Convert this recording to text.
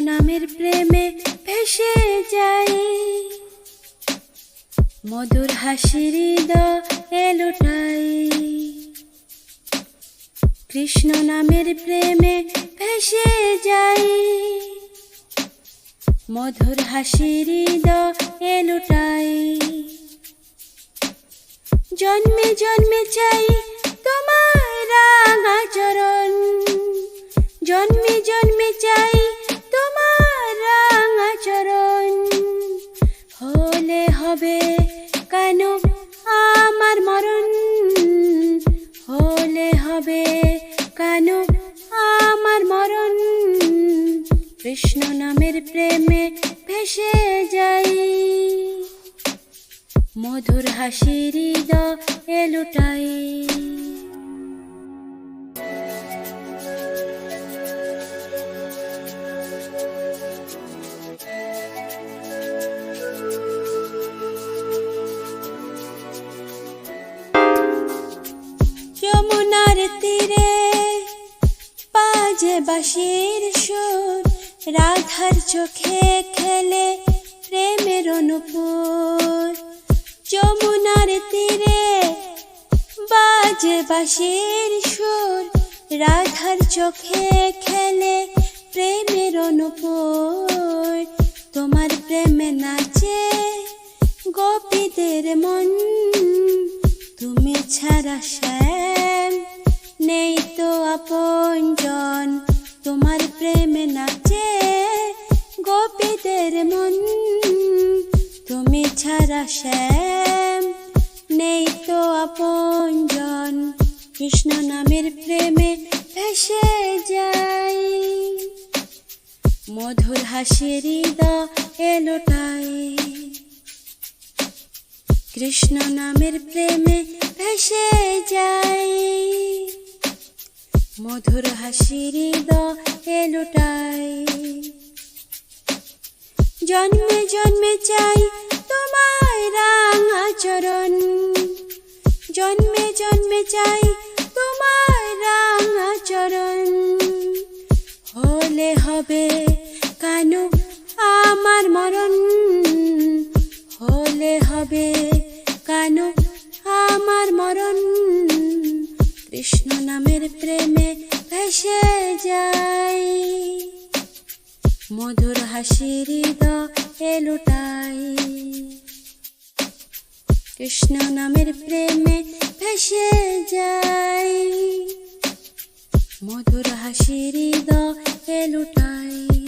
নামের প্রেমে ভেসে যাই মধুর হাসির এলোটাই কৃষ্ণ নামের প্রেমে ভেসে যাই মধুর হাসির এলোটাই জন্মে জন্মে চাই তোমার রাঙাচরণ জন্মে জন্মে কেন আমার মরণ হলে হবে কেন আমার মরণ? কৃষ্ণ নামের প্রেমে ভেসে যাই। মধুর হাসির এলোটাই বাজে বাঁশির সুর রাধার চোখে খেলে প্রেমের অনুপুর। যমুনার তীরে বাজে বাঁশির সুর রাধার চোখে খেলে প্রেমের অনুপুর। তোমার প্রেমে নাচে গোপীদের মন, তুমি ছাড়া শ্যাম নেই তো আপনজন তোমার ছাড়া শ্যাম। নেই তো আপনজন, কৃষ্ণ নামের প্রেমে ভেসে যাই। মধুর হাসির এলোটাই কৃষ্ণ নামের প্রেমে ভেসে যাই। মধুর হাসির এলোটাই জন্মে জন্মে চাই চাই তোমায় রাঙাচরণ হলে হবে কেন আমার মরণ। হলে হবে কেন আমার মরণ। কৃষ্ণ নামের প্রেমে ভেসে যাই। মধুর হাসির এলোটাই কৃষ্ণ নামের প্রেমে ভেসে যাই মধুর হাসির এলোটাই